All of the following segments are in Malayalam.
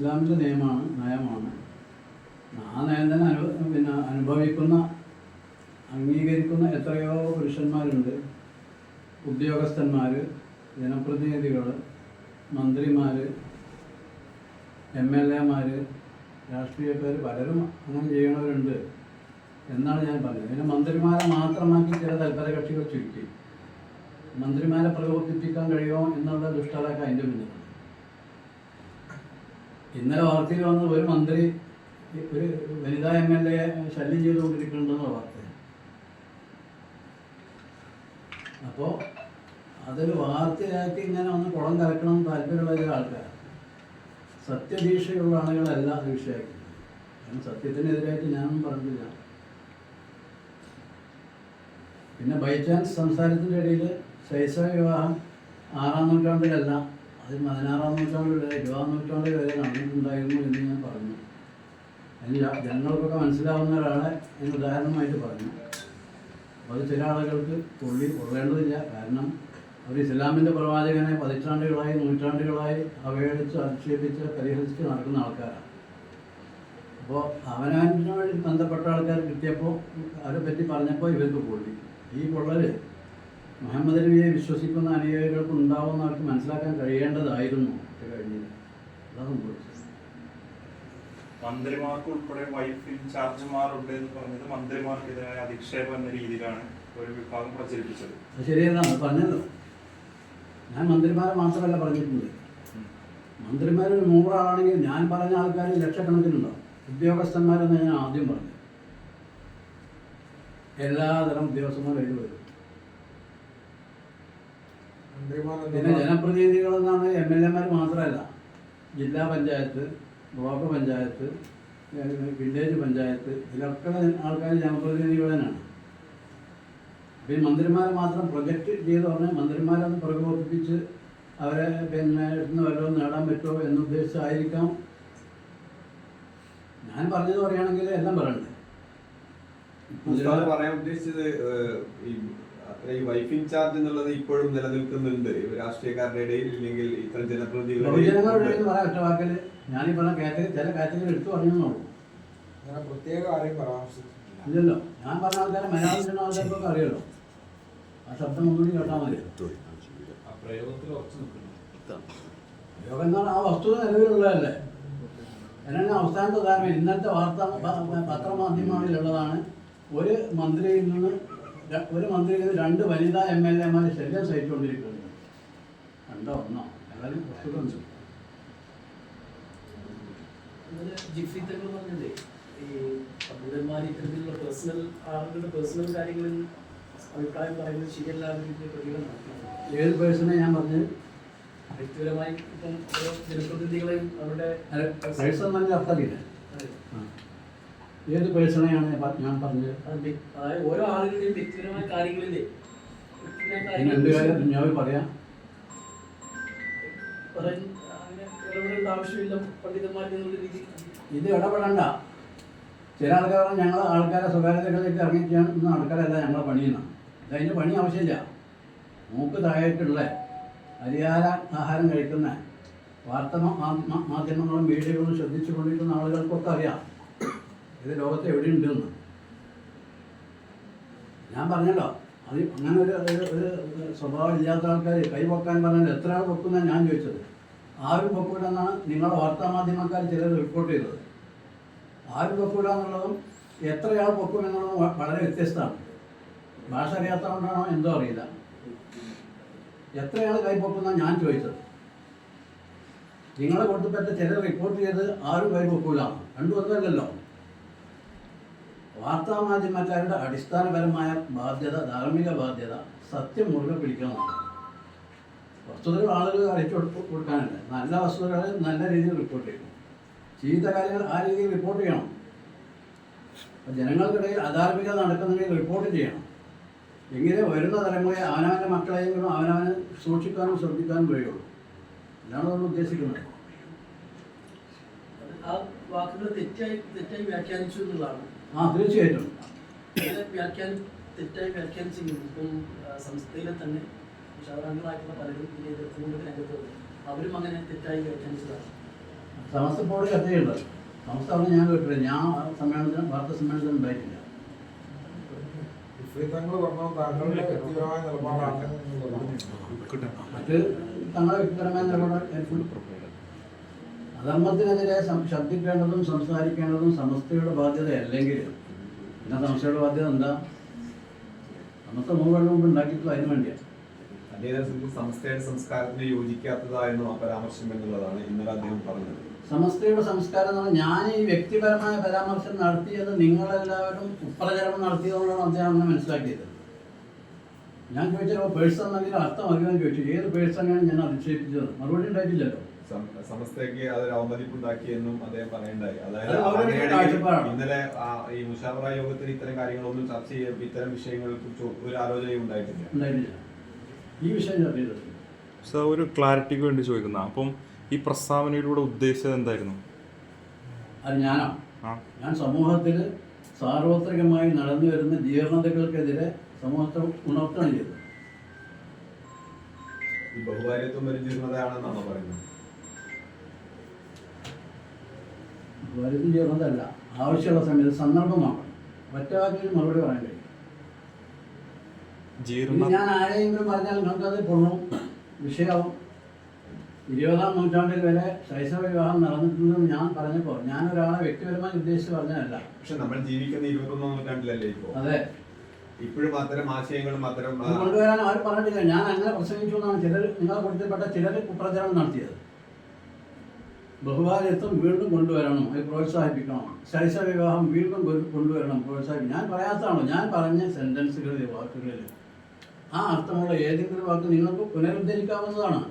ഇസ്ലാമിന്റെ നിയമമാണ് നയമാണ്. ആ നയം തന്നെ അനു പിന്നെ അനുഭവിക്കുന്ന അംഗീകരിക്കുന്ന എത്രയോ പുരുഷന്മാരുണ്ട്. ഉദ്യോഗസ്ഥന്മാർ ജനപ്രതിനിധികൾ മന്ത്രിമാർ എം എൽ എമാർ രാഷ്ട്രീയക്കാർ പലരും അങ്ങനെ ചെയ്യണവരുണ്ട് എന്നാണ് ഞാൻ പറഞ്ഞത്. പിന്നെ മന്ത്രിമാരെ മാത്രമാക്കി ചില തൽപര കക്ഷികൾ ചുരുക്കി. മന്ത്രിമാരെ പ്രകോപിപ്പിക്കാൻ കഴിയുമോ എന്നുള്ള ദുഷ്ടതൊക്കെ അതിന്റെ പിന്നിലാണ് ഇന്നലെ വാർത്തയിൽ വന്ന ഒരു മന്ത്രി ഒരു വനിതാ എം എൽ എ ശല്യം ചെയ്തുകൊണ്ടിരിക്കുന്നുണ്ടെന്നുള്ള വാർത്ത. അപ്പോൾ അതൊരു വാർത്തയാക്കി ഇങ്ങനെ ഒന്ന് കുളം കലക്കണം താല്പര്യമുള്ള ചില ആൾക്കാർ സത്യദീക്ഷയുള്ള ആളുകളല്ല അത് വിഷയമാക്കുന്നത് കാരണം സത്യത്തിനെതിരായിട്ട് ഞാനൊന്നും പറഞ്ഞില്ല പിന്നെ ബൈ ചാൻസ് സംസാരത്തിന്റെ ഇടയിൽ ശൈശവ വിവാഹം ആറാം നൂറ്റാണ്ടിലല്ല അത് പതിനാറാം നൂറ്റാണ്ട് വരെ ഇരുപതാം നൂറ്റാണ്ടിൽ വരെ നടന്നിട്ടുണ്ടായിരുന്നു എന്ന് ഞാൻ പറഞ്ഞു. അതിന് ജനങ്ങൾക്കൊക്കെ മനസ്സിലാവുന്ന ഒരാളെ ഞാൻ ഉദാഹരണമായിട്ട് പറഞ്ഞു. അത് ചില ആളുകൾക്ക് പുള്ളി കൊള്ളേണ്ടതില്ല കാരണം അവർ ഇസ്ലാമിന്റെ പ്രവാചകനെ പതിറ്റാണ്ടുകളായി നൂറ്റാണ്ടുകളായി അവഹേളിച്ച് അധിക്ഷേപിച്ച് പരിഹസിച്ച് നടക്കുന്ന ആൾക്കാരാണ്. അപ്പോൾ അവനവനുമായി ബന്ധപ്പെട്ട ആൾക്കാർ കിട്ടിയപ്പോൾ അവരെ പറ്റി പറഞ്ഞപ്പോൾ ഇവർക്ക് പൊള്ളി. ഈ പൊള്ളൽ മുഹമ്മദ് നബിയെ വിശ്വസിക്കുന്ന അനുയായികൾക്ക് ഉണ്ടാവുമെന്ന് അവർക്ക് മനസ്സിലാക്കാൻ കഴിയേണ്ടതായിരുന്നു. സംഭവിച്ചത്. മന്ത്രിമാർക്ക് ഉൾപ്പെടെ വൈഫ് ഇൻചാർജുമാരുണ്ട് എന്ന് പറഞ്ഞത് മന്ത്രിമാർക്കെതിരായ അധിക്ഷേപം എന്ന രീതിയിലാണ് ഒരു വിഭാഗം പ്രചരിപ്പിച്ചത്. ശരിയെന്നാണ് പറഞ്ഞല്ലോ ഞാൻ മന്ത്രിമാരെ മാത്രമല്ല പറഞ്ഞിട്ടുണ്ട് മന്ത്രിമാർ ഒരു നൂറാളാണെങ്കിൽ ഞാൻ പറഞ്ഞ ആൾക്കാർ ലക്ഷക്കണക്കിനുണ്ടാവും ഉദ്യോഗസ്ഥന്മാരെന്ന് ഞാൻ ആദ്യം പറഞ്ഞു എല്ലാതരം ഉദ്യോഗസ്ഥന്മാരും എഴുതി വരും. പിന്നെ ജനപ്രതിനിധികൾ എന്നാണ് എം എൽ എമാർ മാത്രമല്ല. ജില്ലാ പഞ്ചായത്ത് ബ്ലോക്ക് പഞ്ചായത്ത് വില്ലേജ് പഞ്ചായത്ത് ഇതിലൊക്കെ ആൾക്കാർ ജനപ്രതിനിധികൾ തന്നെയാണ്. അപ്പോൾ ഈ മന്ത്രിമാരെ മാത്രം പ്രൊജക്റ്റ് ചെയ്ത് പറഞ്ഞാൽ മന്ത്രിമാരെ ഒന്ന് പ്രകോപിപ്പിച്ച് അവരെ പിന്നെ ഇന്ന് വല്ലതും നേടാൻ പറ്റുമോ എന്നുദ്ദേശിച്ചായിരിക്കാം ഞാൻ പറഞ്ഞത് പറയുകയാണെങ്കിൽ എല്ലാം പറയണ്ടേ. പറയാൻ ഉദ്ദേശിച്ചത് ഈ അത്ര ഈ വൈഫ് ഇൻചാർജ് എന്നുള്ളത് ഇപ്പോഴും നിലനിൽക്കുന്നുണ്ട്. ഈ രാഷ്ട്രീയക്കാരുടെ ഇടയിൽ ഇല്ലെങ്കിൽ ഇത്തരം ജനപ്രതിനിധികളുടെ വാക്കിൽ ഞാനീ പറഞ്ഞ കാറ്റഗറി ചില കാറ്റഗറി എടുത്തു അങ്ങനെ പ്രത്യേക ആരെയും പരാമർശിച്ചിട്ടില്ല. ഇല്ലല്ലോ. ഞാൻ പറഞ്ഞ ആൾക്കാരെ മലയാളം ചെയ്യുന്ന ആൾക്കാർക്കൊക്കെ അറിയാലോ. ആ ശബ്ദം ഒന്നുകൂടി കേട്ടാൽ മതി. പ്രയോഗത്തിൽ ഉറച്ചു നിൽക്കുന്നു. യോഗം എന്ന് പറഞ്ഞാൽ ആ വസ്തുത നിലവിലുള്ളതല്ലേ? എന്നാണ് അവസാനത്തെ ഉദാഹരണം. ഇന്നത്തെ വാർത്ത പത്രമാധ്യമങ്ങളിലുള്ളതാണ് ഒരു മന്ത്രിയിൽ നിന്ന് ഒരു മന്ത്രിക്ക് രണ്ട് വനിതാ എം എൽ എമാർ ശല്യം സഹിച്ചുകൊണ്ടിരിക്കുകയാണ്. രണ്ടോ ഒന്നോ? എല്ലാവരും ജിഫി തങ്ങൾ പറഞ്ഞതേ ഈ പണ്ഡിതന്മാർ ഇത്തരത്തിലുള്ള പേഴ്സണൽ ആളുകളുടെ പേഴ്സണൽ കാര്യങ്ങളിൽ അഭിപ്രായം പറയുന്നത് ശരിയല്ല പ്രതികരണം ഏത് പേഴ്സണെ ഞാൻ പറഞ്ഞത് വ്യക്തിപരമായി ഇപ്പം ഓരോ ജനപ്രതിനിധികളെയും അവരുടെ നല്ല അർത്ഥമില്ല ഏത് പേഴ്സണെയാണ് ഞാൻ പറഞ്ഞത്? അത് അതായത് ഓരോ ആളുകളുടെയും വ്യക്തിപരമായ കാര്യങ്ങളിലെ പിന്നെ എന്ത് കാര്യം കാര്യങ്ങളിൽ ഞാൻ പറയാം. പറയാൻ അങ്ങനെ ഇടപെടേണ്ട ആവശ്യമില്ല പണ്ഡിതന്മാർ എന്നുള്ള രീതി ഇത് ഇടപെടണ്ട. ചില ആൾക്കാർ ഞങ്ങൾ ആൾക്കാരെ സ്വകാര്യതകളിലേക്ക് ഇറങ്ങി ചെയ്യുന്ന ആൾക്കാരല്ല ഞങ്ങളെ പണിയുന്ന അതിന്റെ പണി ആവശ്യമില്ല. മൂക്ക് താഴായിട്ടുള്ള അരിയാല ആഹാരം കഴിക്കുന്ന വാർത്ത മാധ്യമങ്ങളും മീഡിയകളും ശ്രദ്ധിച്ചു കൊണ്ടിരിക്കുന്ന ആളുകൾക്കൊക്കെ അറിയാം. ഇത് ലോകത്ത് എവിടെയുണ്ടെന്ന്. ഞാൻ പറഞ്ഞല്ലോ അത് അങ്ങനെ ഒരു ഒരു സ്വഭാവം ഇല്ലാത്ത ആൾക്കാർ കൈ പൊക്കാൻ പറഞ്ഞാൽ എത്ര ആൾ പൊക്കുന്ന ഞാൻ ചോദിച്ചത്. ആരും പൊക്കൂടെന്നാണ് നിങ്ങളുടെ വാർത്താ മാധ്യമക്കാർ ചിലർ റിപ്പോർട്ട് ചെയ്തത്. ആരും പൊക്കൂല എന്നുള്ളതും എത്രയാൾ പൊക്കും എന്നുള്ളതും വളരെ വ്യത്യസ്തമാണ്. ഭാഷ അറിയാത്തതുകൊണ്ടാണോ എന്തോ അറിയില്ല. എത്രയാൾ കൈ പൊക്കുന്ന ഞാൻ ചോദിച്ചത്. നിങ്ങളെ കൊടുത്തപ്പെട്ട ചിലർ റിപ്പോർട്ട് ചെയ്ത് ആരും കൈ രണ്ടു ഒന്നുമല്ലല്ലോ. വാർത്താ മാധ്യമക്കാരുടെ അടിസ്ഥാനപരമായ ബാധ്യത ധാർമ്മിക ബാധ്യത സത്യം മുറുകെ പിടിക്കണമെന്നാണ് വസ്തുതകൾ ആളുകൾ അടിച്ചു കൊടുക്കാനുണ്ട് നല്ല വസ്തുതകൾ നല്ല രീതിയിൽ റിപ്പോർട്ട് ചെയ്യണം. ചീത്ത കാര്യങ്ങൾ ആ രീതിയിൽ റിപ്പോർട്ട് ചെയ്യണം. ജനങ്ങൾക്കിടയിൽ അധാർമികത നടക്കുന്നുണ്ടെങ്കിൽ റിപ്പോർട്ട് ചെയ്യണം. എങ്കിലേ വരുന്ന തലമുറയെ അവനവന്റെ മക്കളെയെങ്കിലും അവനവന് സൂക്ഷിക്കാനും ശ്രദ്ധിക്കാനും കഴിയുള്ളൂ. ഇതാണ് നമ്മൾ ഉദ്ദേശിക്കുന്നത്. ആ വാക്കുകൾ തെറ്റായി തെറ്റായി വ്യാഖ്യാനിച്ചു എന്നുള്ളതാണ്. ആ തീർച്ചയായിട്ടും. അങ്ങനെ വ്യാഖ്യാനം തെറ്റായി വ്യാഖ്യാനിച്ചിരിക്കുന്നു ഇപ്പം സംസ്ഥയിലെ തന്നെ ഉഷാറാങ്ങളായിട്ടുള്ള പലരും ഇതിനെ എതിർത്തുകൊണ്ട് രംഗത്ത് വന്നു അവരും അങ്ങനെ തെറ്റായി വ്യാഖ്യാനിച്ചതാണ്. സമസ്ത ബോർഡ് ചെയ്യേണ്ടത് സമസ്ത അവിടെ ഞാൻ കേട്ടില്ല ഞാൻ സമ്മേളനത്തിന് വാർത്താ സമ്മേളനത്തിന് ഉണ്ടായിട്ടില്ല. മറ്റ് തങ്ങളുടെ വ്യക്തിപരമായ നിലപാട് ഫുൾ അധർമ്മത്തിനെതിരെ ശബ്ദിക്കേണ്ടതും സംസാരിക്കേണ്ടതും സമസ്തയുടെ ബാധ്യത അല്ലെങ്കിൽ പിന്നെ സമസ്തയുടെ ബാധ്യത എന്താ? സമസ്ത നൂറ് മുമ്പ് ഉണ്ടാക്കിയിട്ടുള്ള അതിന് വേണ്ടിയാണ് സംസ്ഥയുടെ സംസ്കാരത്തിന് യോജിക്കാത്തതായിരുന്നു ആ പരാമർശം എന്നുള്ളതാണ് ഇന്നലെ അദ്ദേഹം പറഞ്ഞത്. സമസ്തയുടെ സംസ്കാരം എന്ന് ഞാൻ ഈ വ്യക്തിപരമായ പരാമർശം നടത്തിയത് നിങ്ങളെല്ലാവരും കുപ്രചരണം നടത്തിയതുകൊണ്ടാണ് അദ്ദേഹം അങ്ങനെ മനസ്സിലാക്കിയത്. ഞാൻ ചോദിച്ചപ്പോൾ പേഴ്സൺ എന്നതിൽ അർത്ഥം അറിയാൻ ചോദിച്ചു. ഏത് പേഴ്സണെയാണ് ഞാൻ അധിക്ഷേപിച്ചത്. മറുപടി ഉണ്ടായിട്ടില്ലല്ലോ. സമസ്തയ്ക്ക് അതൊരു അവമതിപ്പുണ്ടാക്കിയെന്നും അദ്ദേഹം പറയണ്ടായി അതായത്. ഇന്നലെ ഈ മുഷാവറ യോഗത്തിൽ ഇത്തരം കാര്യങ്ങളൊന്നും ചർച്ച ചെയ്യ ഇത്തരം വിഷയങ്ങളെ കുറിച്ച് ഒരു ആലോചനയും ഉണ്ടായിട്ടില്ല. ഈ വിഷയം ചർച്ച ചെയ്തിട്ടില്ല സർ ഒരു ക്ലാരിറ്റിക്ക് വേണ്ടി ചോദിക്കുന്ന അപ്പം ഈ പ്രസ്താവനയിലൂടെ ഉദ്ദേശിച്ചത് എന്തായിരുന്നു? അത് ഞാനാ. ഞാൻ സമൂഹത്തിൽ സാർവത്രികമായി നടന്നു വരുന്ന ജീർണതകൾക്കെതിരെ സമൂഹത്തെ ഉണർത്തുകയാണ് ചെയ്തത്. ഈ ബഹുഭാര്യത്വം ഒരു ജീർണതയാണെന്നാണോ പറയുന്നത്? വരുന്ന ജീർണതല്ല ആവശ്യമുള്ള സമയത്ത് സന്ദർഭമാണ് ഒറ്റ വാക്കിൽ മറുപടി പറയാൻ കഴിയും. ജീർണ ഞാൻ ആരെയെങ്കിലും പറഞ്ഞാൽ നമുക്കത് പൊള്ളും വിഷയമാവും. ഇരുപതാം നൂറ്റാണ്ടിൽ വരെ ശൈശവ വിവാഹം നടന്നിട്ടുണ്ടെന്ന് ഞാൻ പറഞ്ഞപ്പോൾ ഞാൻ ഒരാളെ വ്യക്തിപരമായി ഉദ്ദേശിച്ച് പറഞ്ഞതല്ല. പക്ഷെ നമ്മൾ ജീവിക്കുന്ന ഇരുപത്തൊന്നാം നൂറ്റാണ്ടിലല്ലേ ഇപ്പോൾ അതെ. ഇപ്പോഴും അത്തരം ആശയങ്ങളും അത്തരം കൊണ്ടുവരാൻ അവർ പറഞ്ഞിട്ടില്ല. ഞാൻ അങ്ങനെ പ്രസംഗിച്ചു എന്നാണ് ചിലർ നിങ്ങളെ കൊടുത്തപ്പെട്ട ചിലർ കുപ്രചരണം നടത്തിയത്. ബഹുഭാര്യത്വം വീണ്ടും കൊണ്ടുവരണം അത് പ്രോത്സാഹിപ്പിക്കണം. ശൈശവ വിവാഹം വീണ്ടും കൊണ്ടുവരണം പ്രോത്സാഹിപ്പിക്കണം. ഞാൻ പറയാത്തതാണോ? ഞാൻ പറഞ്ഞ സെന്റൻസുകളിൽ വാക്കുകളിൽ. ആ അർത്ഥമുള്ള ഏതെങ്കിലും വാക്ക് നിങ്ങൾക്ക് പുനരുദ്ധരിക്കാവുന്നതാണ്.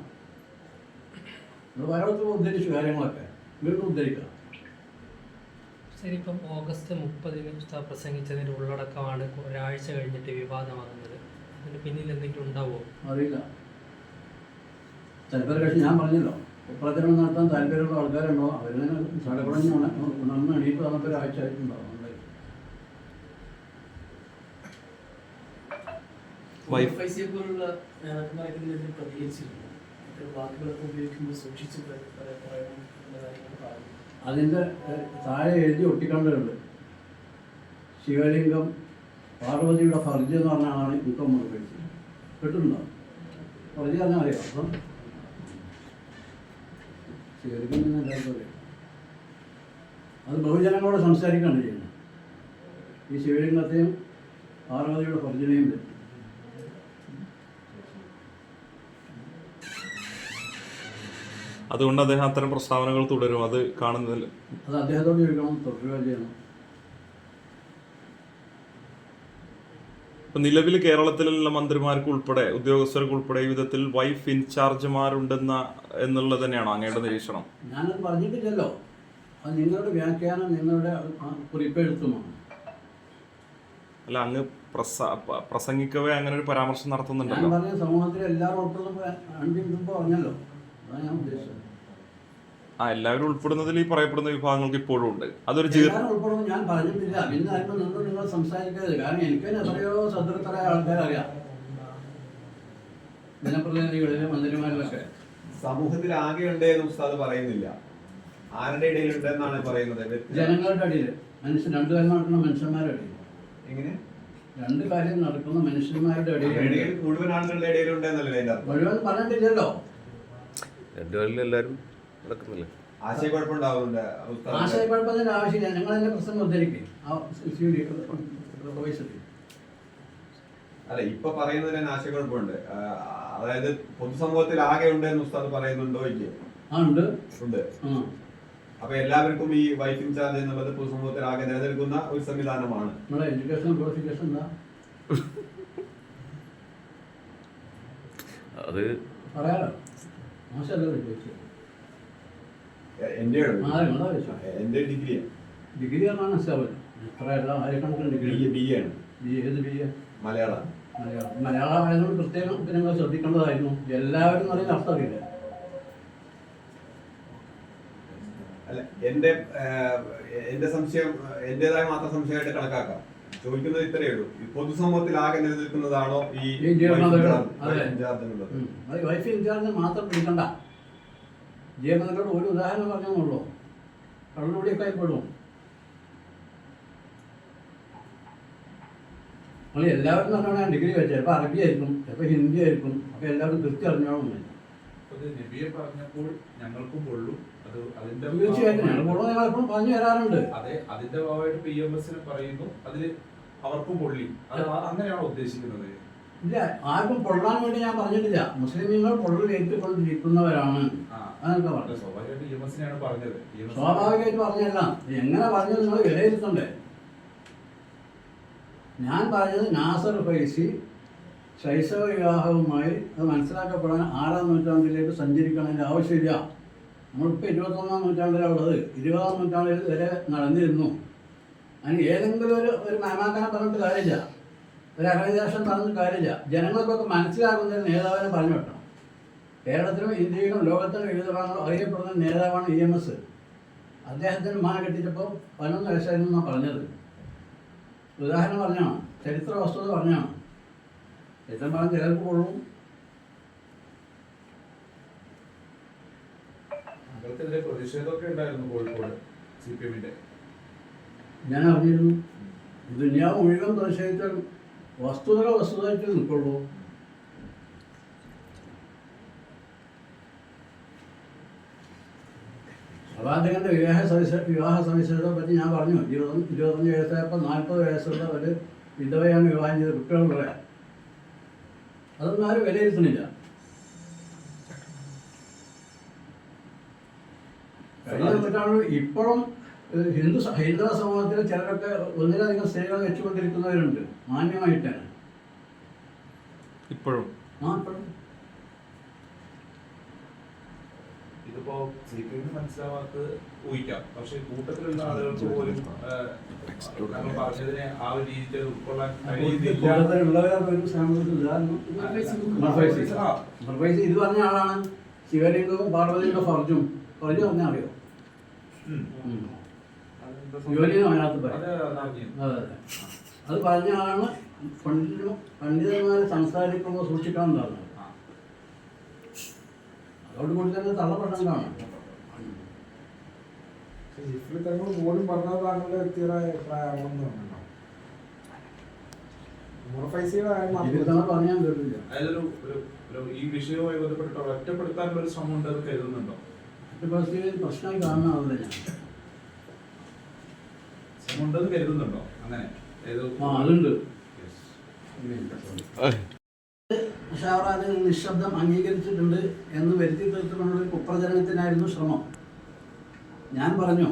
പലയിടത്തും ഉദ്ധരിച്ചു കാര്യങ്ങളൊക്കെ. വീണ്ടും ഉദ്ധരിക്കാം. ശരി ഇപ്പം ഓഗസ്റ്റ് മുപ്പതിന് പ്രസംഗിച്ചതിന്റെ ഉള്ളടക്കമാണ് ഒരാഴ്ച കഴിഞ്ഞിട്ട് വിവാദമാകുന്നത്. അതിന് പിന്നിൽ എന്തെങ്കിലും ഉണ്ടാവുമോ അറിയില്ല. ചിലപ്പോൾ ഞാൻ പറഞ്ഞല്ലോ. പ്രചരണം നടത്താൻ താല്പര്യമുള്ള ആൾക്കാരുണ്ടോ? അവരിങ്ങനെ ചടപടഞ്ഞ് ഉണ- ഉണർന്ന് എണീപ്പ് വന്നപ്പോൾ ഒരാഴ്ച ആയിട്ടുണ്ടാവും അതിന്റെ താഴെ എഴുതി ഒട്ടിക്കണ്ടുണ്ട് ശിവലിംഗം പാർവതിയുടെ ഫർജ് എന്ന് പറഞ്ഞാണ് ഇപ്പം ഇൻകം ഉപയോഗിച്ചത് കേട്ടിട്ടുണ്ടോ? ഫർജ് പറഞ്ഞാൽ അറിയാം അപ്പം എല്ലാവർക്കും അത് ബഹുജനങ്ങളോട് സംസാരിക്കുകയാണ് ചെയ്യുന്നത്. ഈ ശിവലിംഗത്തെയും പാർവതിയുടെ ഫർജിനെയും പറ്റും. അതുകൊണ്ട് അദ്ദേഹം അത്തരം പ്രസ്താവനകൾ തുടരും. അത് കാണുന്നതിൽ അത് അദ്ദേഹത്തോട് ചോദിക്കണം. തുടരുക ചെയ്യണം. ഇപ്പൊ നിലവിൽ കേരളത്തിലുള്ള മന്ത്രിമാർക്ക് ഉൾപ്പെടെ ഉദ്യോഗസ്ഥർക്ക് ഉൾപ്പെടെ ഈ വിധത്തിൽ വൈഫ് ഇൻചാർജുമാരുണ്ടെന്ന എന്നുള്ളത് തന്നെയാണോ അങ്ങയുടെ നിരീക്ഷണം? ഞാനത് പറഞ്ഞിട്ടില്ലല്ലോ. അത് നിങ്ങളുടെ വ്യാഖ്യാനം നിങ്ങളുടെ കുറിപ്പെഴുത്തുമാണ് അല്ല അങ്ങ് പ്രസ പ്രസംഗിക്കവേ അങ്ങനെ ഒരു പരാമർശം ഞാൻ നടത്തുന്നുണ്ടല്ലോ പറഞ്ഞ സമൂഹത്തിൽ എല്ലാവരും ഉൾപ്പെടുന്ന പറഞ്ഞല്ലോ. അതാണ് ഞാൻ ഉദ്ദേശിച്ചത്. ആ എല്ലാവരും ഉൾപ്പെടുന്നതിൽ ഈ പറയപ്പെടുന്ന വിഭാഗങ്ങൾക്ക് ഇപ്പോഴും ഉണ്ട്. അതൊരു ജീവിതം ഉൾപ്പെടുന്നു ഞാൻ പറഞ്ഞിട്ടില്ല. പിന്നെ അതിന് നിന്ന് നിങ്ങൾ സംസാരിക്കരുത്. കാരണം എനിക്ക് എത്രയോ സദൃത്തരായ ആൾക്കാരറിയാം. ജനപ്രതിനിധികളിലെ മന്ത്രിമാരിലൊക്കെ. സമൂഹത്തിൽ ആകെ ഉണ്ട് എന്ന് ഉസ്താദ് പറയുന്നില്ല. ആരുടെ ഇടയിൽ ഉണ്ടെന്നാണ് പറയുന്നത് ജനങ്ങളുടെ അടിയിൽ. മനുഷ്യൻ രണ്ടു കാര്യം നടക്കുന്ന മനുഷ്യന്മാരുടെ ഇടയിൽ എങ്ങനെ? രണ്ട് കാര്യം നടക്കുന്ന മനുഷ്യന്മാരുടെ ഇടയിൽ? മുഴുവൻ ആളുകളുടെ ഇടയിൽ ഉണ്ടെന്നല്ലേ അതിന്റെ അർത്ഥം? മുഴുവൻ പറഞ്ഞിട്ടില്ലല്ലോ. രണ്ടുപേരിലും എല്ലാവരും നടക്കുന്നില്ല. ആശയക്കുഴപ്പത്തിന്റെ ആവശ്യമില്ല. പ്രശ്നം ഉദ്ധരിക്കും. അല്ല ഇപ്പൊ പറയുന്നതിന് തന്നെ ആശയക്കുഴപ്പമുണ്ട് അതായത് പൊതുസമൂഹത്തിൽ ആകെ ഉണ്ട് എന്ന് ഉസ്താദ് പറയുന്നുണ്ടോ ഇല്ലയോ ആ ഉണ്ട്. ഉണ്ട്. അപ്പൊ എല്ലാവർക്കും ഈ വൈഫ് ഇൻചാർജ് എന്നുള്ളത് പൊതുസമൂഹത്തിൽ ആകെ നിലനിൽക്കുന്ന ഒരു സംവിധാനമാണ്. എഡ്യൂക്കേഷൻ ക്വാളിഫിക്കേഷൻ എന്താ? അത് പറയാലോ. മോശമല്ലോ എന്റെ എന്റെ ഡിഗ്രിയാണ് ഡിഗ്രി പറഞ്ഞാൽ മനസ്സിലാവില്ല എത്ര എല്ലാം ആയിരക്കണക്കിന് ഡിഗ്രി. ബി എ ആണ്. ബി ഏത് ബി എ? മലയാളം. മലയാളം. മലയാളം ആയതുകൊണ്ട് പ്രത്യേകം നിങ്ങൾ ശ്രദ്ധിക്കേണ്ടതായിരുന്നു. എല്ലാവരും നല്ല പറയുന്ന അർത്ഥം അറിയില്ല. അല്ല എന്റെ എന്റെ എന്റെ സംശയം എന്റേതായ മാത്രം സംശയമായിട്ട് കണക്കാക്കാം. ചോദിക്കുന്നത് ഇത്രയേ ഉള്ളൂ. ഈ പൊതുസമൂഹത്തിൽ ആകെ നിലനിൽക്കുന്നതാണോ ഈ വൈഫ് ഇൻചാർജ് മാത്രം പിടിക്കണ്ട. ജീവനത്തിലൂടെ ഒരു ഉദാഹരണം പറഞ്ഞെന്നുള്ളൂ. കള്ളുകൂടിയൊക്കെ ആയിപ്പോഴും നമ്മൾ എല്ലാവരും പറഞ്ഞാൽ ഡിഗ്രി വെച്ചത് ചിലപ്പോൾ അറബി ആയിരിക്കും ചിലപ്പോൾ ഹിന്ദി ആയിരിക്കും അപ്പോൾ എല്ലാവരും തൃപ്തി അറിഞ്ഞോളും അത് നബിയെ പറഞ്ഞപ്പോൾ ഞങ്ങൾക്കും കൊള്ളും. അത് അതിന്റെ തീർച്ചയായിട്ടും. ഞങ്ങൾ പറഞ്ഞു തരാറുണ്ട്. അതെ അതിന്റെ ഭാഗമായിട്ട് പി എം എസിന് പറയുന്നു. അതിൽ അവർക്കും പൊള്ളി അത് ആ- അങ്ങനെയാണോ ഉദ്ദേശിക്കുന്നത്? ഇല്ല ആർക്കും പൊള്ളാൻ വേണ്ടി ഞാൻ പറഞ്ഞിട്ടില്ല. മുസ്ലിം നിങ്ങൾ പൊള്ളൽ ഏറ്റുകൊണ്ടിരിക്കുന്നവരാണ്. അത് പറഞ്ഞു സ്വാഭാവികമായിട്ട് പറഞ്ഞല്ല എങ്ങനെ പറഞ്ഞത് നിങ്ങൾ വിലയിരുത്തണ്ടേ? ഞാൻ പറഞ്ഞത് നാസർ ഫൈസി ശൈശവ വിവാഹവുമായി അത് മനസ്സിലാക്കപ്പെടാൻ ആറാം നൂറ്റാണ്ടിലേക്ക് സഞ്ചരിക്കണതിന്റെ ആവശ്യമില്ല. നമ്മളിപ്പോൾ ഇരുപത്തൊന്നാം നൂറ്റാണ്ടിലാണ് ഉള്ളത്. ഇരുപതാം നൂറ്റാണ്ടിൽ വരെ നടന്നിരുന്നു. അതിന് ഏതെങ്കിലും ഒരു ഒരു മാമാക്കാനെ പറഞ്ഞിട്ട് കാര്യമില്ല. ഒരു അറബിദേശം പറഞ്ഞിട്ട് കാര്യമില്ല. ജനങ്ങൾക്കൊക്കെ മനസ്സിലാക്കുന്നതിന് നേതാവിനെ പറഞ്ഞു വെക്കണം. കേരളത്തിലും ഇന്ത്യയിലും ലോകത്തിലും ഭാഗങ്ങളും അറിയപ്പെടുന്ന നേതാവാണ് ഇ എം എസ്. അദ്ദേഹത്തിന് മാന കെട്ടിച്ചപ്പോൾ പതിനൊന്ന് വയസ്സായിരുന്നു എന്നാണ് പറഞ്ഞത്. ഉദാഹരണം പറഞ്ഞാണ് ചരിത്ര വസ്തുത പറഞ്ഞാണ്. ചരിത്രം പറഞ്ഞ ചിലർക്ക് കൊള്ളും. താങ്കൾക്കെതിരെ പ്രതിഷേധമൊക്കെ ഉണ്ടായിരുന്നു കോഴിക്കോട് സി പി എമ്മിന്റെ ഞാൻ അറിഞ്ഞിരുന്നു. ദുനിയാവ് മുഴുവൻ പ്രതിഷേധിച്ചാൽ വസ്തുതകൾ വസ്തുതായിട്ട് നിൽക്കുള്ളൂ. പ്രവാചകന്റെ വിവാഹ സവിശ വിവാഹ സവിശേഷതയെ പറ്റി ഞാൻ പറഞ്ഞു. ഇരുപത് ഇരുപത്തഞ്ച് വയസ്സായപ്പോൾ നാൽപ്പത് വയസ്സുള്ള ഒരു വിധവയാണ് വിവാഹം ചെയ്ത കുട്ടികളുള്ള അതൊന്നും ആരും വിലയിരുത്തുന്നില്ല. കഴിഞ്ഞ നൂറ്റാണ്ടിൽ ഇപ്പോഴും ഹിന്ദു ഹൈന്ദവ സമൂഹത്തിൽ ചിലരൊക്കെ ഒന്നിലധികം സ്ത്രീകൾ വെച്ചുകൊണ്ടിരിക്കുന്നവരുണ്ട്. മാന്യമായിട്ടാണ്. ഇപ്പോഴും. ആ ഇപ്പോഴും. ഇതിപ്പോ സി പി എമ്മിന് മനസ്സിലാവാത്ത ഊഹിക്കാം. പക്ഷെ കൂട്ടത്തിലുള്ള ആളുകൾക്ക് പോലും നമ്മൾ പറഞ്ഞതിനെ ആ ഒരു രീതിയിൽ ഉൾക്കൊള്ളാൻ കഴിയുന്നില്ല. ഇത്. പറഞ്ഞ ആളാണ് ശിവലിംഗവും പാർവതിയുടെ ഫർജും. ഫർജ് പറഞ്ഞാൽ അറിയോ? അത് പറഞ്ഞ ആളാണ് പണ്ഡിതന്മാരെ സംസാരിക്കുമ്പോൾ സൂക്ഷിക്കണം എന്ന് പറഞ്ഞത് തങ്ങൾ പോലും താങ്കളുടെ അഭിപ്രായമാണെന്ന് അതായത് ഈ വിഷയവുമായി ബന്ധപ്പെട്ട് ഒറ്റപ്പെടുത്താനുള്ള ഒരു ശ്രമം ഉണ്ട് അത് കരുതുന്നുണ്ടോ പ്രശ്നമായി കാണുന്നതല്ല ഞാൻ. ശ്രമം ഉണ്ടെന്ന് കരുതുന്നുണ്ടോ? അങ്ങനെ അതുണ്ട്. ഷാറാജ് നിശബ്ദം അംഗീകരിച്ചിട്ടുണ്ട് എന്ന് വരുത്തി തീർത്തുകൊണ്ടുള്ള ഒരു കുപ്രചരണത്തിനായിരുന്നു ശ്രമം. ഞാൻ പറഞ്ഞു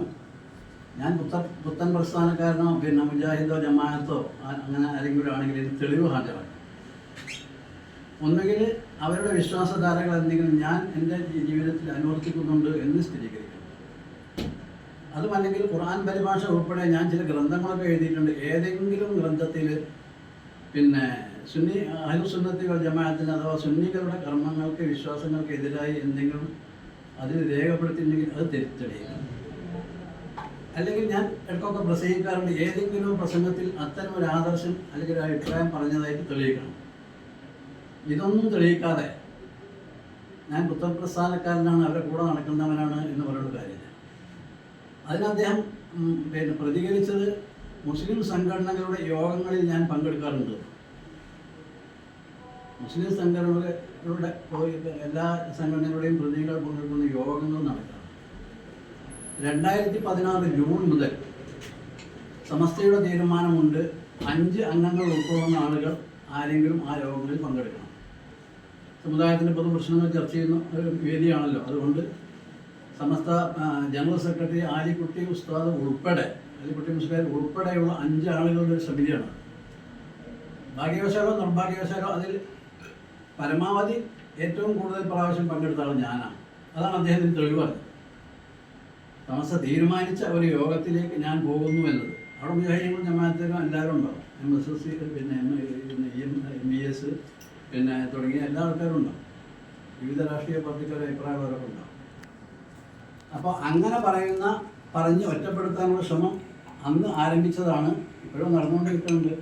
ഞാൻ പുത്തൻ പുത്തൻ പ്രസ്ഥാനക്കാരനോ പിന്നെ മുജാഹിദോ ജമാഅത്തോ അങ്ങനെ ആരെങ്കിലും ആണെങ്കിൽ ഇത് തെളിവ് ഹാജരാണ്. ഒന്നുകിൽ അവരുടെ വിശ്വാസധാരകൾ എന്തെങ്കിലും ഞാൻ എന്റെ ജീവിതത്തിൽ അനുവർത്തിക്കുന്നുണ്ട് എന്ന് സ്ഥിരീകരിക്കുന്നു അതുമല്ലെങ്കിൽ ഖുർആൻ പരിഭാഷ ഉൾപ്പെടെ ഞാൻ ചില ഗ്രന്ഥങ്ങളൊക്കെ എഴുതിയിട്ടുണ്ട്. ഏതെങ്കിലും ഗ്രന്ഥത്തിൽ പിന്നെ സുന്നി അഹലുസുന്നത്തികൾ ജമാഅത്തിന് അഥവാ സുന്നികളുടെ കർമ്മങ്ങൾക്ക് വിശ്വാസങ്ങൾക്ക് എതിരായി എന്തെങ്കിലും അതിൽ രേഖപ്പെടുത്തിയിട്ടുണ്ടെങ്കിൽ അത് തിരിച്ചടിയണം അല്ലെങ്കിൽ ഞാൻ ഇടയ്ക്കൊക്കെ പ്രസംഗിക്കാറുണ്ട് ഏതെങ്കിലും പ്രസംഗത്തിൽ അത്തരം ഒരു ആദർശം അല്ലെങ്കിൽ ഒരു അഭിപ്രായം പറഞ്ഞതായിട്ട് തെളിയിക്കണം. ഇതൊന്നും തെളിയിക്കാതെ ഞാൻ പുത്രപ്രസ്ഥാനക്കാരനാണ് അവരുടെ കൂടെ നടക്കുന്നവനാണ് എന്ന് പറയുന്ന കാര്യമില്ല. അതിന് അദ്ദേഹം പിന്നെ പ്രതികരിച്ചത് മുസ്ലിം സംഘടനകളുടെ യോഗങ്ങളിൽ ഞാൻ പങ്കെടുക്കാറുണ്ട്. മുസ്ലിം സംഘടനകളുടെ എല്ലാ സംഘടനകളുടെയും പ്രതിനിധികൾ പങ്കെടുക്കുന്ന യോഗങ്ങൾ നടക്കണം. രണ്ടായിരത്തി പതിനാറ് ജൂൺ മുതൽ സമസ്തയുടെ തീരുമാനമുണ്ട്. അഞ്ച് അംഗങ്ങൾ ഉൾക്കൊള്ളുന്ന ആളുകൾ ആരെങ്കിലും ആ യോഗങ്ങളിൽ പങ്കെടുക്കണം. സമുദായത്തിന്റെ പൊതുപ്രശ്നങ്ങൾ ചർച്ച ചെയ്യുന്ന ഒരു വേദിയാണല്ലോ. അതുകൊണ്ട് സമസ്ത ജനറൽ സെക്രട്ടറി ആലിക്കുട്ടി ഉസ്താദ് ഉൾപ്പെടെ ആലിക്കുട്ടി മുസ്ലിം ഉൾപ്പെടെയുള്ള അഞ്ച് ആളുകളുടെ ഒരു സമിതിയാണ്. ഭാഗ്യവശാലോ നിർഭാഗ്യവശാലോ അതിൽ പരമാവധി ഏറ്റവും കൂടുതൽ പ്രാവശ്യം പങ്കെടുത്ത ഞാനാണ്. അതാണ് അദ്ദേഹത്തിന് തെളിവ് തമസ തീരുമാനിച്ച ഒരു യോഗത്തിലേക്ക് ഞാൻ പോകുന്നു എന്നത്. അവിടെ മുജാഹിദീനും ജമാഅത്തേക്കും എല്ലാവരും ഉണ്ടാവും എം എസ് എസ് സി പിന്നെ എം എം ബി എസ് പിന്നെ തുടങ്ങിയ എല്ലാ ആൾക്കാരും ഉണ്ടാവും വിവിധ രാഷ്ട്രീയ പാർട്ടിക്കാരുടെ അഭിപ്രായക്കാരൊക്കെ ഉണ്ടാവും അപ്പോൾ അങ്ങനെ പറയുന്ന പറഞ്ഞ് ഒറ്റപ്പെടുത്താനുള്ള ശ്രമം അന്ന് ആരംഭിച്ചതാണ്. ഇപ്പോഴും നടന്നുകൊണ്ടിരിക്കുന്നുണ്ട്.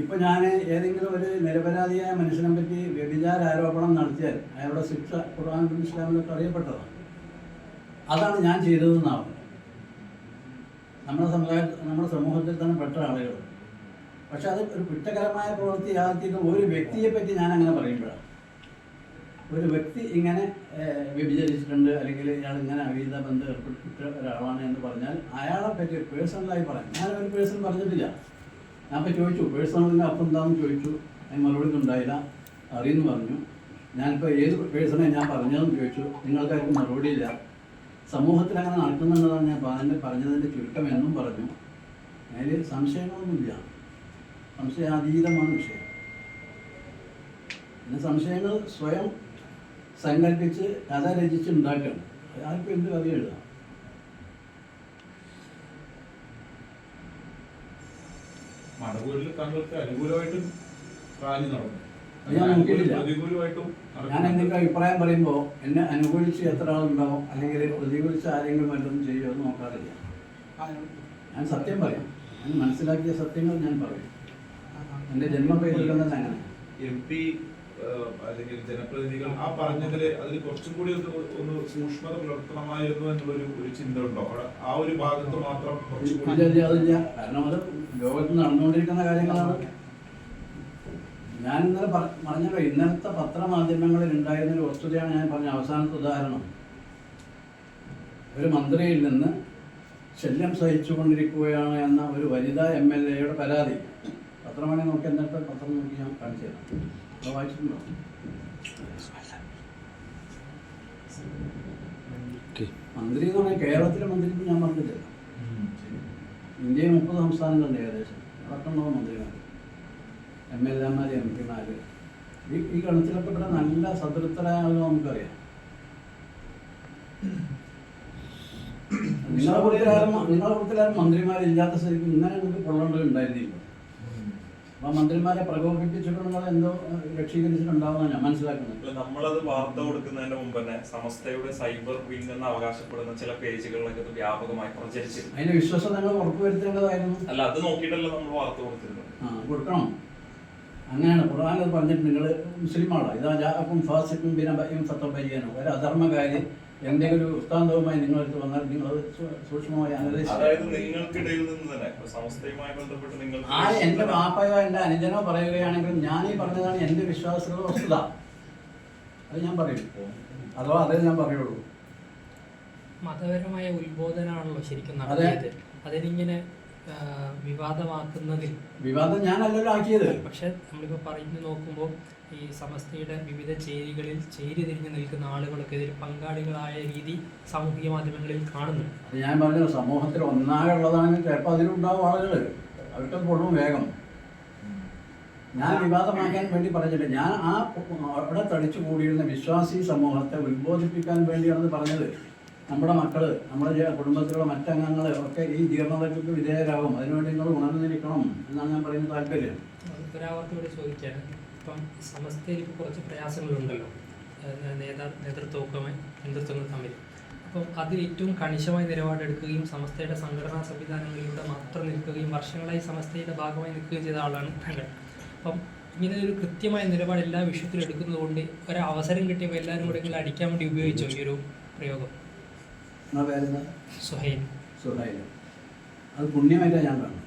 ഇപ്പം ഞാൻ ഏതെങ്കിലും ഒരു നിരപരാധിയായ മനുഷ്യനെ പറ്റി വ്യഭിചാര ആരോപണം നടത്തിയാൽ അയാളുടെ ശിക്ഷ ഖുർആൻ ഇസ്ലാമിലൊക്കെ അറിയപ്പെട്ടതാണ് അതാണ് ഞാൻ ചെയ്തതെന്നാണ് നമ്മുടെ സമുദായ നമ്മുടെ സമൂഹത്തിൽ തന്നെ പെട്ട ആളുകൾ പക്ഷെ അത് ഒരു കുറ്റകരമായ പ്രവൃത്തി ആദ്യത്തിന് ഒരു വ്യക്തിയെ പറ്റി ഞാൻ അങ്ങനെ പറയുമ്പോഴാണ് ഒരു വ്യക്തി ഇങ്ങനെ വ്യഭിചരിച്ചിട്ടുണ്ട് അല്ലെങ്കിൽ ഇയാൾ ഇങ്ങനെ അവിഹിത ബന്ധം ഏർപ്പെട്ടിട്ട് ഒരാളാണ് എന്ന് പറഞ്ഞാൽ അയാളെ പറ്റി പേഴ്സണലായി പറയാം. ഞാൻ ഒരു പേഴ്സൺ പറഞ്ഞിട്ടില്ല. ഞാൻ ഇപ്പോൾ ചോദിച്ചു പേഴ്സണലിന്റെ അപ്പം എന്താണെന്ന് ചോദിച്ചു. അതിന് മറുപടി ഒന്നും ഉണ്ടായില്ല. അറിയുന്നു പറഞ്ഞു. ഞാനിപ്പോൾ ഏത് പേഴ്സണെ ഞാൻ പറഞ്ഞതെന്ന് ചോദിച്ചു. നിങ്ങൾക്കാർക്കും മറുപടിയില്ല സമൂഹത്തിൽ അങ്ങനെ നടക്കുന്നുണ്ടെന്നാണ് ഞാൻ പറഞ്ഞ പറഞ്ഞതിന്റെ ചുരുക്കം എന്നും പറഞ്ഞു. അതിൽ സംശയങ്ങളൊന്നുമില്ല. സംശയാതീതമാണ് വിഷയം. പിന്നെ സംശയങ്ങൾ സ്വയം സങ്കല്പിച്ച് കഥ രചിച്ച് ഉണ്ടാക്കണം. ആർക്കും എന്ത് കഥ എഴുതാം? മടവൂരിൽ താങ്കൾക്ക് അനുകൂലമായിട്ടും റാലി നടന്നു. ഞാൻ. പ്രതികൂലമായിട്ടും ഞാൻ. എന്തെങ്കിലും അഭിപ്രായം പറയുമ്പോൾ എന്നെ അനുകൂലിച്ച് എത്ര ആളുണ്ടാവും അല്ലെങ്കിൽ പ്രതികൂലിച്ച് ആരെങ്കിലും വല്ലതും ചെയ്യുമോ എന്ന് നോക്കാറില്ല. ഞാൻ സത്യം പറയും. ഞാൻ മനസ്സിലാക്കിയ സത്യങ്ങൾ ഞാൻ പറയും. എന്റെ ജന്മ പേരിൽ തന്നെ അങ്ങനെ എം പി അല്ലെങ്കിൽ ജനപ്രതിനിധികൾ ആ പറഞ്ഞതിൽ അതിൽ കുറച്ചും കൂടി ഒന്ന് ഒന്ന് സൂക്ഷ്മത പുലർത്തണമായിരുന്നു എന്നുള്ളൊരു ഒരു ചിന്ത ഉണ്ടോ അവിടെ ആ ഒരു ഭാഗത്ത് മാത്രം കാരണം അത് ലോകത്ത് നടന്നുകൊണ്ടിരിക്കുന്ന കാര്യങ്ങളാണ്. ഞാൻ ഇന്നലെ പറ- പറഞ്ഞല്ലോ ഇന്നലത്തെ പത്രമാധ്യമങ്ങളിൽ ഉണ്ടായിരുന്ന ഒരു വസ്തുതയാണ് ഞാൻ പറഞ്ഞ അവസാനത്തെ ഉദാഹരണം. ഒരു മന്ത്രിയിൽ നിന്ന് ശല്യം സഹിച്ചുകൊണ്ടിരിക്കുകയാണ് എന്ന ഒരു വനിതാ എം എൽ എയുടെ പരാതി. പത്രമണി നോക്കി എന്നിട്ട് പത്രം നോക്കി ഞാൻ കാണിച്ചു തരാം. വായിച്ചിട്ടുണ്ടോ മന്ത്രി എന്ന് പറഞ്ഞാൽ കേരളത്തിലെ മന്ത്രി എന്ന് ഞാൻ പറഞ്ഞിട്ടില്ല. ഇന്ത്യയിൽ മുപ്പത് സംസ്ഥാനങ്ങളുണ്ട് ഏകദേശം. പത്തൊമ്പത് മന്ത്രിമാർ എം എൽ എമാർ എം പിമാർ ഈ ഈ ഗണത്തിലൊക്കെ നല്ല സതൃപ്തരായ ആളുകൾ നമുക്കറിയാം. നിങ്ങളെ കൂടുതലും നിങ്ങളെ കൂടുതലും മന്ത്രിമാരില്ലാത്ത സ്ഥിതിക്ക് ഇങ്ങനെ നിങ്ങൾക്ക് കൊള്ളേണ്ടത് ഉണ്ടായിരുന്നില്ല. അപ്പൊ മന്ത്രിമാരെ പ്രകോപിപ്പിച്ചിട്ടുള്ളത് എന്തോ രക്ഷീകരിച്ചിട്ടുണ്ടാവുന്ന ഞാൻ മനസ്സിലാക്കുന്നത്. നമ്മളത് വാർത്ത കൊടുക്കുന്നതിന് മുമ്പ് തന്നെ സമസ്തയുടെ സൈബർ വിങ് എന്ന് അവകാശപ്പെടുന്ന ചില പേജുകളിലൊക്കെ ഇത് വ്യാപകമായി പ്രചരിച്ചിരുന്നു. അതിന്റെ നിങ്ങൾ ഉറപ്പുവരുത്തേണ്ടതായിരുന്നു. അല്ല അത് നോക്കിയിട്ടല്ല നമ്മൾ വാർത്ത കൊടുത്തിരുന്നത്. കൊടുക്കണം. അങ്ങനെയാണ്. ഖുർആൻ അത് പറഞ്ഞിട്ട് നിങ്ങൾ മുസ്ലിമാണോ? ഇതാ ജാക്കും ഫാസിക്കും ബിനബയും പരിചയനോ ഒരു അധർമ്മകാരി എന്തെങ്കിലും ഒരു വൃത്താന്തവുമായി നിങ്ങളടുത്ത് വന്നാൽ നിങ്ങൾ അത് സൂക്ഷ്മമായി അനലൈസ് ആ എന്റെ വാപ്പയോ എന്റെ അനുജനോ പറയുകയാണെങ്കിലും ഞാൻ ഈ പറഞ്ഞതാണ് എന്റെ വിശ്വാസത്തിലുള്ള വസ്തുത. അത് ഞാൻ പറയും. അഥവാ അതേ ഞാൻ പറയുള്ളൂ. മതപരമായ ഉത്ബോധനമാണല്ലോ ശരിക്കും അതെ. നടത്തിയത്. അതിനിങ്ങനെ വിവാദമാക്കുന്നതിൽ. വിവാദം ഞാനല്ലല്ലോ ആക്കിയത്. പക്ഷെ നമ്മളിപ്പോൾ പറഞ്ഞു നോക്കുമ്പോൾ ഈ സമസ്തയുടെ വിവിധ ചേരികളിൽ ചേരി തിരിഞ്ഞു നിൽക്കുന്ന ആളുകളൊക്കെ ഇതിൽ പങ്കാളികളായ രീതി സാമൂഹിക മാധ്യമങ്ങളിൽ കാണുന്നു. അത് ഞാൻ പറഞ്ഞു സമൂഹത്തിൽ ഒന്നാകെ ഉള്ളതാണെങ്കിൽ ചിലപ്പോൾ അതിലുണ്ടാവും ആളുകൾ അവർക്ക് പൊള്ളും വേഗം. ഞാൻ വിവാദമാക്കാൻ വേണ്ടി പറഞ്ഞില്ല. ഞാൻ ആ അവിടെ തടിച്ചു കൂടിയിരുന്ന വിശ്വാസി സമൂഹത്തെ ഉത്ബോധിപ്പിക്കാൻ വേണ്ടിയാണെന്ന് പറഞ്ഞത്. നമ്മുടെ മക്കൾ നമ്മുടെ കുടുംബത്തിലുള്ള മറ്റംഗങ്ങൾ ഒക്കെ ഈ ജീർണതയ്ക്ക് വിധേയരാകും. അതിനുവേണ്ടി നിങ്ങൾ ഉണർന്നിരിക്കണം എന്നാണ് ഞാൻ പറയുന്ന താല്പര്യം. ഒരാവർത്തിയോട് ചോദിക്കാൻ ഇപ്പം സമസ്തയിൽ ഇപ്പോൾ കുറച്ച് പ്രയാസങ്ങളുണ്ടല്ലോ. നേതാ നേതൃത്വമൊക്കെ നേതൃത്വങ്ങൾ തമ്മിൽ. അപ്പം അതിൽ ഏറ്റവും കണിശമായി നിലപാടെടുക്കുകയും സമസ്തയുടെ സംഘടനാ സംവിധാനങ്ങളിലൂടെ മാത്രം നിൽക്കുകയും വർഷങ്ങളായി സമസ്തയുടെ ഭാഗമായി നിൽക്കുകയും ചെയ്ത ആളാണ് താങ്കൾ. അപ്പം ഇങ്ങനെ ഒരു കൃത്യമായ നിലപാട് എല്ലാ വിഷയത്തിലും എടുക്കുന്നതുകൊണ്ട് ഒരവസരം കിട്ടിയപ്പോൾ എല്ലാവരും കൂടെ ഇങ്ങനെ അടിക്കാൻ വേണ്ടി ഉപയോഗിച്ചോ ഈ ഒരു പ്രയോഗം? നിങ്ങളുടെ പേരെന്താ? സുഹൈൽ. സുഹൈൽ. അത് പുണ്യമായിട്ടാണ് ഞാൻ കാണുന്നത്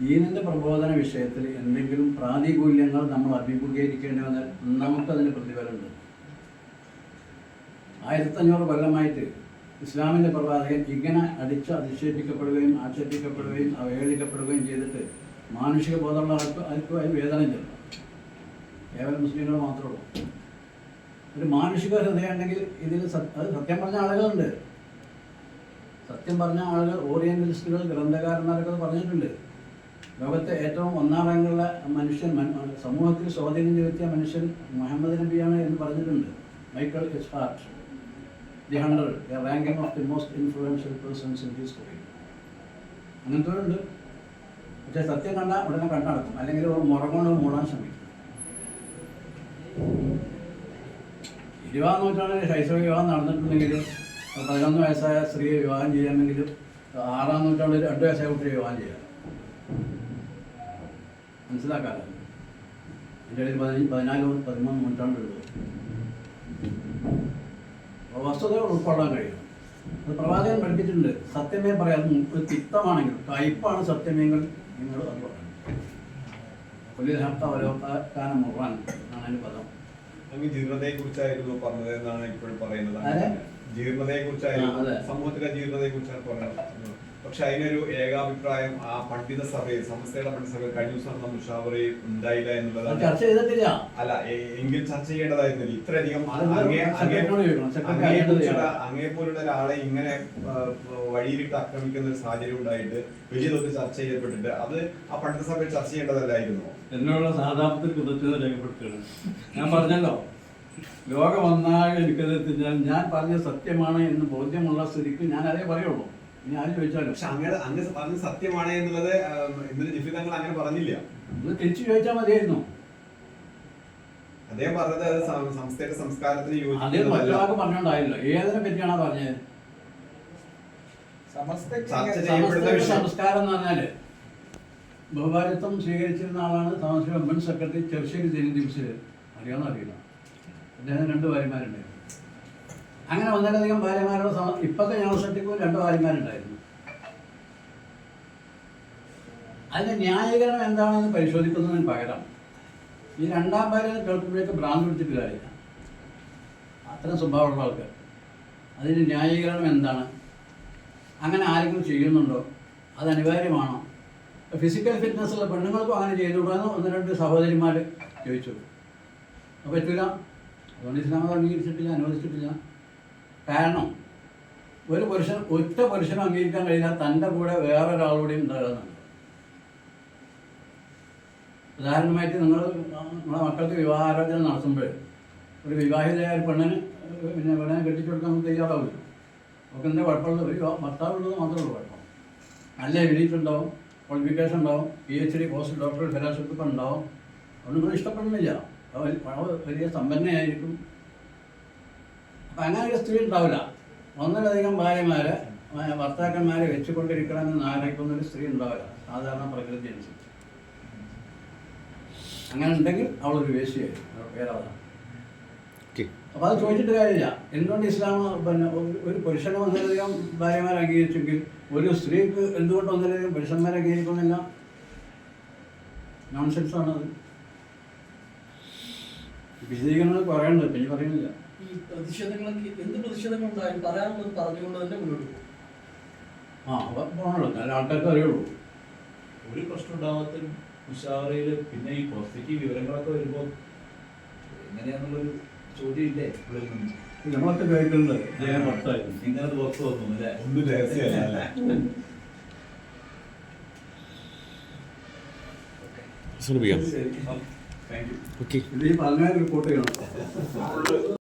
ദീനിന്റെ പ്രബോധന വിഷയത്തിൽ എന്തെങ്കിലും പ്രാതികൂല്യങ്ങൾ നമ്മൾ അഭിമുഖീകരിക്കേണ്ടി വന്നാൽ നമുക്കതിന് പ്രതിഫലമുണ്ട്. ആയിരത്തഞ്ഞൂറ് കൊല്ലമായിട്ട് ഇസ്ലാമിന്റെ പ്രവാചകൻ ഇങ്ങനെ അടിച്ച് അധിക്ഷേപിക്കപ്പെടുകയും ആക്ഷേപിക്കപ്പെടുകയും അവഹേളിക്കപ്പെടുകയും ചെയ്തിട്ട് മാനുഷിക ബോധമുള്ള ആൾക്ക് ആർക്കും അതിന് വേദനയില്ല കേവലം മുസ്ലിങ്ങൾ മാത്രമേ ഉള്ളൂ. ഒരു മാനുഷിക ഹൃദയമുണ്ടെങ്കിൽ ഇതിൽ അത് സത്യം പറഞ്ഞ ആളുകളുണ്ട്. സത്യം പറഞ്ഞ ആളുകൾ ഓറിയന്റലിസ്റ്റുകൾ ഗ്രന്ഥകാരന്മാരൊക്കെ പറഞ്ഞിട്ടുണ്ട്. ലോകത്തെ ഏറ്റവും ഒന്നാം റാങ്കുള്ള മനുഷ്യൻ സമൂഹത്തിൽ സ്വാധീനം ചെലുത്തിയ മനുഷ്യൻ മുഹമ്മദ് നബിയാണ് എന്ന് പറഞ്ഞിട്ടുണ്ട്. Michael H Hart the hundred the ranking of the most influential persons in history ഉണ്ട് പക്ഷേ സത്യം കണ്ടാൽ ഉടനെ കണ്ടടക്കും അല്ലെങ്കിൽ ഒരു മുറകൊണ്ട് മൂടാൻ ശ്രമിക്കും. ഇരുപതാം നൂറ്റാണ്ടിൽ ശൈശവ വിവാഹം നടന്നിട്ടുണ്ടെങ്കിലും പതിനൊന്ന് വയസ്സായ സ്ത്രീയെ വിവാഹം ചെയ്യാമെങ്കിലും ആറാം നൂറ്റാണ്ടിൽ രണ്ട് വയസ്സായ കുട്ടിയെ വിവാഹം ചെയ്യാം. മനസ്സിലാക്കാമല്ലോ എന്റെ പതിനഞ്ച് പതിനാല് പതിമൂന്ന് നൂറ്റാണ്ടുള്ളൂ വസ്തുതകൾ ഉൾക്കൊള്ളാൻ കഴിയും. അത് പ്രവാചകൻ പഠിപ്പിച്ചിട്ടുണ്ട്. സത്യമേ പറയാം. ഒരു തിക്തമാണെങ്കിൽ കയ്പാണ് സത്യമേങ്ങൾ നിങ്ങൾ അത് പറയണം. പുള്ളിൽ ഹർത്ത അവലോകാനം മുറാൻ എന്നാണ് അതിന്റെ പദം. അങ്ങ് ജീർണതയെ കുറിച്ചായിരുന്നു പറഞ്ഞത് എന്നാണ് ഇപ്പോഴും പറയുന്നത്? ജീർണതയെ കുറിച്ചായിരുന്നു സമൂഹത്തിലെ ജീർണതയെ കുറിച്ചാണ് പറഞ്ഞത് പക്ഷെ അതിനൊരു ഏകാഭിപ്രായം ആ പണ്ഡിത സഭയിൽ സമസ്തയുടെ പണ്ഡിത സഭയിൽ കഴിഞ്ഞ ദിവസം നടന്ന മുഷാവറി ഉണ്ടായില്ല എന്നുള്ളതാണ് ചർച്ച ചെയ്തിട്ടില്ല. അല്ല എങ്കിൽ ചർച്ച ചെയ്യേണ്ടതായിരുന്നില്ല. ഇത്രയധികം അങ്ങേ പോലുള്ള ഒരാളെ ഇങ്ങനെ വഴിയിലിട്ട് ആക്രമിക്കുന്ന ഒരു സാഹചര്യം ഉണ്ടായിട്ട് വലിയ തോതിൽ ചർച്ച ചെയ്യപ്പെട്ടിട്ട് അത് ആ പണ്ഡിത സഭയിൽ ചർച്ച ചെയ്യേണ്ടതല്ലായിരുന്നു? എന്നുള്ള സഹതാപത്തിൽ കൃതജ്ഞത രേഖപ്പെടുത്തുകയാണ്. ഞാൻ പറഞ്ഞല്ലോ ലോകം ഒന്നാകെ എനിക്കത് ഞാൻ പറഞ്ഞ സത്യമാണ് എന്ന് ബോധ്യമുള്ള സ്ഥിതിക്ക് ഞാൻ അതേ പറയുള്ളൂ. ഇനി ആരും ചോദിച്ചാലും പക്ഷെ അങ്ങനെ അങ്ങ് പറഞ്ഞ സത്യമാണ് എന്നുള്ളത് ഇന്നലെ ജിഫി തങ്ങൾ അങ്ങനെ പറഞ്ഞില്ല. നിങ്ങൾ തിരിച്ചു ചോദിച്ചാൽ മതിയായിരുന്നു. അദ്ദേഹം പറഞ്ഞത് അത് സം- സംസ്ഥയുടെ സംസ്കാരത്തിന് അദ്ദേഹം യോജിക്കുന്നതല്ല മറ്റൊരാൾക്ക് പറഞ്ഞോണ്ടായില്ല ഏതിനെ പറ്റിയാണോ പറഞ്ഞത്? സമസ്തയ്ക്ക് ചർച്ച ഇങ്ങനെ- ചെയ്യപ്പെടുന്ന സമസ്തയുടെ വിഷയം. സംസ്കാരം എന്ന് പറഞ്ഞാൽ ബഹുഭാരിത്വം സ്വീകരിച്ചിരുന്ന ആളാണ് താമസിക്കുന്ന മുൻ സെക്രട്ടറി ചെറുശ്ശേരി ജനിദിവസ് അറിയാമെന്ന് അറിയില്ല. അദ്ദേഹം രണ്ട് ഭാര്യമാരുണ്ടായിരുന്നു. അങ്ങനെ ഒന്നിലധികം ഭാര്യമാരുടെ സമ ഇപ്പോഴത്തെ ജനറൽ സെക്രട്ടറിക്കും രണ്ട് ഭാര്യമാരുണ്ടായിരുന്നു. അതിന്റെ ന്യായീകരണം എന്താണെന്ന് പരിശോധിക്കുന്നതിന് പകരം ഈ രണ്ടാം ഭാര്യ കേൾക്കുമ്പോഴേക്ക് ഭ്രാന്ത് പിടിച്ചിട്ട് കാര്യമില്ല. അത്തരം സ്വഭാവമുള്ള ആൾക്ക് അതിന് ന്യായീകരണം എന്താണ്? അങ്ങനെ ആരെങ്കിലും ചെയ്യുന്നുണ്ടോ? അത് അനിവാര്യമാണോ? ഫിസിക്കൽ ഫിറ്റ്നസ് ഉള്ള പെണ്ണുങ്ങൾക്കും അങ്ങനെ ചെയ്തുകൂടാന്ന് ഒന്ന് രണ്ട് സഹോദരിമാർ ചോദിച്ചു. അപ്പോൾ പറ്റൂല അതുകൊണ്ട് ഇസ്ലാം അംഗീകരിച്ചിട്ടില്ല അനുവദിച്ചിട്ടില്ല. കാരണം ഒരു പുരുഷൻ ഒറ്റ പുരുഷനും അംഗീകരിക്കാൻ കഴിയില്ല തന്റെ കൂടെ വേറൊരാളുകൂടെയും ഉണ്ടാകുന്നുണ്ട്. ഉദാഹരണമായിട്ട് നിങ്ങൾ നമ്മുടെ മക്കൾക്ക് വിവാഹാലോചന നടത്തുമ്പോൾ ഒരു വിവാഹിതയായ പെണ്ണിന് പിന്നെ പെണ്ണിനെ കെട്ടിച്ചു കൊടുക്കാൻ നമുക്ക് തയ്യാറാവില്ല. അവർക്ക് എന്താ കുഴപ്പമുള്ളത്? ഒരു ഭർത്താവുള്ളത് മാത്രമേ ഉള്ളൂ കുഴപ്പം. നല്ല എഴുതിയിട്ട് ഉണ്ടാവും ക്വാളിഫിക്കേഷൻ ഉണ്ടാവും P H D post doctor fellowship ഉണ്ടാവും. അതുകൊണ്ട് നിങ്ങൾ ഇഷ്ടപ്പെടുന്നില്ല. വലിയ സമ്പന്നയായിരിക്കും. അപ്പം അങ്ങനെ ഒരു സ്ത്രീ ഉണ്ടാവില്ല. ഒന്നിലധികം ഭാര്യമാരെ ഭർത്താക്കന്മാരെ വെച്ചുകൊണ്ടിരിക്കണമെന്ന് ആഗ്രഹിക്കുന്ന ഒരു സ്ത്രീ ഉണ്ടാവില്ല. സാധാരണ പ്രകൃതി അനുസരിച്ച്. അങ്ങനെ ഉണ്ടെങ്കിൽ അവളൊരു അവളുടെ പേരതാണ് ഓക്കെ. അപ്പൊ അത് ചോദിച്ചിട്ട് കാര്യമില്ല. എന്തുകൊണ്ട് ഇസ്ലാം പിന്നെ ഒരു- പുരുഷനെ ഒന്നിലധികം ഭാര്യമാരെ അംഗീകരിച്ചെങ്കിൽ ഒരു സ്ത്രീക്ക് എന്തുകൊണ്ട് ഒന്നിലധികം പുരുഷന്മാരെ അംഗീകരിക്കുന്നില്ല? നോൺസെൻസ് ആണത്. വിശദീകരണങ്ങൾ കുറയുന്നത് പിന്നെ പറയുന്നില്ല. പ്രതിഷേധങ്ങളൊക്കെ എന്ത് പ്രതിഷേധങ്ങൾ ഉണ്ടായാലും പറയാനുള്ളത് പറഞ്ഞുകൊണ്ട് തന്നെ മുന്നോട്ട് പോകും. ആ പോകണല്ലോ ആൾക്കാർക്ക് അറിയുള്ളൂ. ഒരു പ്രശ്നം ഉണ്ടാകാത്ത മുഷാവറയിൽ പിന്നെ ഈ പുറത്തേക്ക് വിവരങ്ങളൊക്കെ വരുമ്പോ എങ്ങനെയാന്നുള്ളൊരു ചോദ്യം ഇല്ലേ ഉള്ളിൽ നിന്ന് നമ്മളൊക്കെ കേൾക്കുന്നുണ്ട് ജയൻ ഭർത്തായിരുന്നു ഇങ്ങനെ പുറത്ത് വന്നു അല്ലേ? ഒന്നും രഹസ്യമല്ല ശ്രമിക്കാം. ഓക്കെ ഇത് ഈ പറഞ്ഞ റിപ്പോർട്ട് ചെയ്യണം.